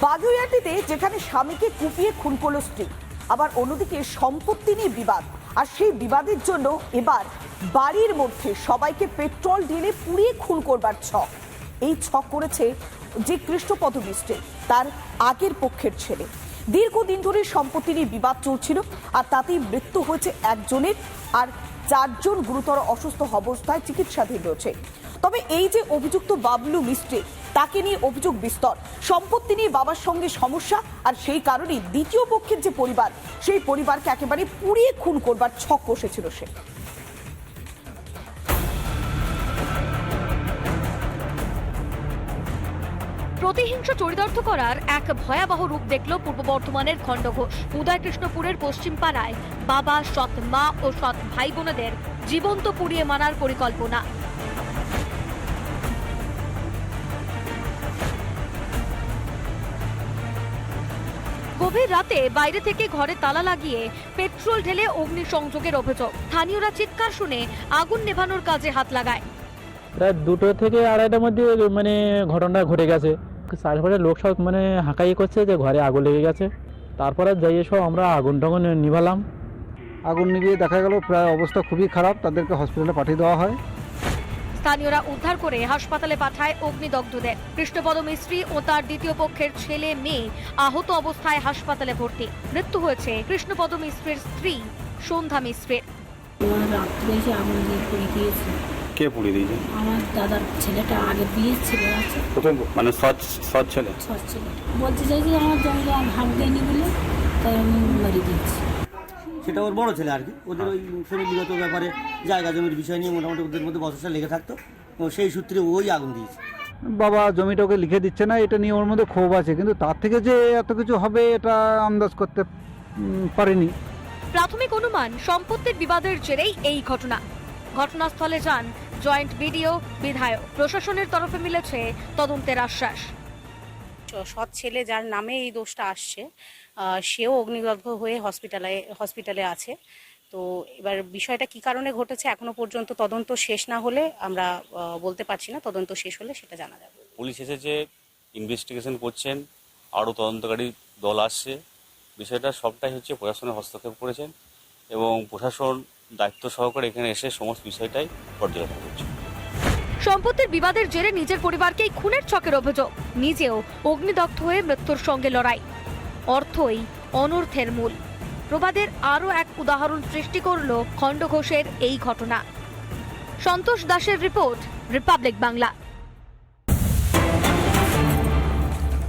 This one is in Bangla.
বাগুইয়াটিতে যেখানে স্বামীকে কুপিয়ে খুন করল স্ত্রী, আবার অন্যদিকে সম্পত্তি নিয়ে বিবাদ। আর সেই বিবাদের জন্য এবার বাড়ির মধ্যে সবাইকে পেট্রোল ঢেলে পুড়িয়ে খুন করবার ছক। এই ছক করেছে যে কৃষ্ণপদ মিস্ত্রি, তার আগের পক্ষের ছেলে। দীর্ঘদিন ধরে সম্পত্তি নিয়ে বিবাদ চলছিল, আর তাতেই মৃত্যু হয়েছে একজনের, আর চারজন গুরুতর অসুস্থ অবস্থায় চিকিৎসাধীন রয়েছে। তবে এই যে অভিযুক্ত বাবলু মিস্ত্রি তাকে নিয়ে অভিযোগ বিস্তর। সম্পত্তি নিয়ে বাবার সঙ্গে সমস্যা, আর সেই কারণেই দ্বিতীয় পক্ষের যে পরিবার, সেই পরিবারকে একেবারে পুড়িয়ে খুন করবার ছক কষেছিল সে। প্রতিহিংসা চরিতার্থ করার এক ভয়াবহ রূপ দেখল পূর্ব বর্ধমানের খণ্ডঘোষ। উদয়কৃষ্ণপুরের পশ্চিম পাড়ায় বাবা, সৎ মা ও সৎ ভাই বোনেদের জীবন্ত পুড়িয়ে মানার পরিকল্পনা। গভীর রাতে বাইরে থেকে ঘরে তালা লাগিয়ে পেট্রোল ঢেলে অগ্নিসংযোগের অভিযোগ। স্থানীয়রা চিৎকার শুনে আগুন নেভানোর কাজে হাত লাগায়। প্রায় দুটো থেকে আড়াইটার মধ্যে মানে ঘটনাটা ঘটে গেছে। চারপাশে লোক সব মানে হাঁকাই করছে যে ঘরে আগুন লেগে গেছে। তারপরে যাই সব আমরা আগুন টাগুন নিভালাম। আগুন নিভিয়ে দেখা গেল প্রায় অবস্থা খুবই খারাপ। তাদেরকে হসপিটালে পাঠিয়ে দেওয়া হয়। স্থানীয়রা উদ্ধার করে হাসপাতালে পাঠায় অগ্নিদগ্ধদের কৃষ্ণপদ মিস্ত্রি ও তার দ্বিতীয় পক্ষের ছেলে মেয়ে আহত অবস্থায় হাসপাতালে ভর্তি। মৃত্যু হয়েছে কৃষ্ণপদ মিস্ত্রির স্ত্রী সন্ধ্যা মিস্ত্রির। রাত্রে এসে আগুন দিয়ে পুড়ে দিয়েছে কে আমার দাদার ছেলেটা আগে বিয়ে ছিল আছে। প্রথম মানে সৎ সৎ ছেলে? সৎ ছেলে। বলতে চাই যে আমার জমিটা ভাগ দেয়নি বলে তাই আমি মেরে দিয়েছি সেটা ওর বড় ছেলে আর কি। ওদের ওই ফ্যামিলিগত ব্যাপারে জায়গা জমির বিষয় নিয়ে মোটামুটি ওদের মধ্যে বসসা লেগে থাকতো। ও সেই সূত্রে ওই আগুন দিয়েছে। বাবা জমিটা ওকে লিখে দিচ্ছে না এটা নিয়ে ওর মধ্যে ক্ষোভ আছে। কিন্তু তার থেকে যে এত কিছু হবে এটা আন্দাজ করতে পারেনি। প্রাথমিক অনুমান সম্পত্তির বিবাদের জেরেই এই ঘটনা। ঘটনাস্থলে যান জয়েন্ট বিডিও বিধায়ক। প্রশাসনের তরফে মিলেছে তদন্তের আশ্বাস। সৎ ছেলে যার নামে এই দোষটা আসছে সেও অগ্নিদগ্ধ হয়ে হসপিটালে হসপিটালে আছে। তো এবার বিষয়টা কি কারণে ঘটেছে এখনও পর্যন্ত তদন্ত শেষ না হলে আমরা বলতে পারছি না, তদন্ত শেষ হলে সেটা জানা যাবে। পুলিশ এসেছে ইনভেস্টিগেশন করছেন আরও তদন্তকারী দল আসছে। বিষয়টা সবটাই হচ্ছে প্রশাসনের হস্তক্ষেপ করেছেন এবং প্রশাসন দায়িত্ব সহকারে এখানে এসে সমস্ত বিষয়টাই পর্যবেক্ষণ করছে। সম্পত্তির বিবাদের জেরে নিজের পরিবারকেই খুনের ছকের অভিযোগ। নিজেও অগ্নিদগ্ধ হয়ে মৃত্যুর সঙ্গে লড়াই। অর্থই অনর্থের মূল। প্রবাদের আরও এক উদাহরণ সৃষ্টি করল খণ্ডঘোষের এই ঘটনা। সন্তোষ দাসের রিপোর্ট, রিপাবলিক বাংলা।